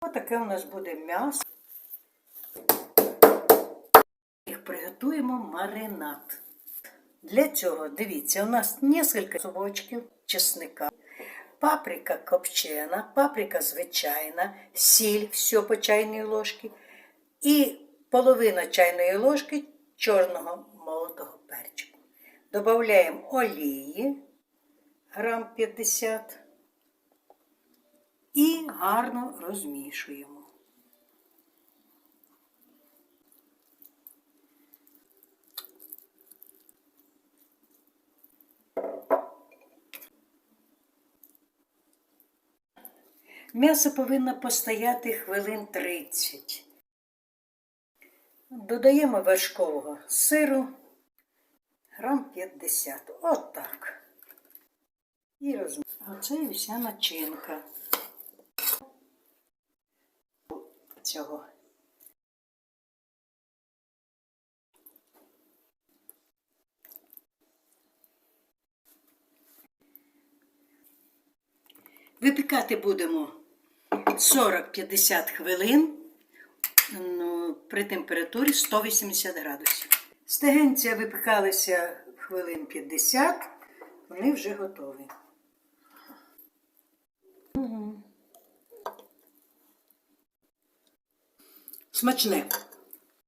Отаке у нас буде м'ясо. Їх приготуємо маринад. Для цього, дивіться, у нас кілька зубочків чесника, паприка копчена, паприка звичайна, сіль, все по чайній ложці і половина чайної ложки чорного молотого перчику. Добавляємо олії, грам 50 і гарно розмішуємо. М'ясо повинно постояти хвилин 30. Додаємо вершкового сиру грам 50. Отак. І розмішуємо. Оце і вся начинка цього. Випікати будемо 40-50 хвилин ну, при температурі 180 градусів. Стегенця випікалися хвилин 50, вони вже готові. Смачне.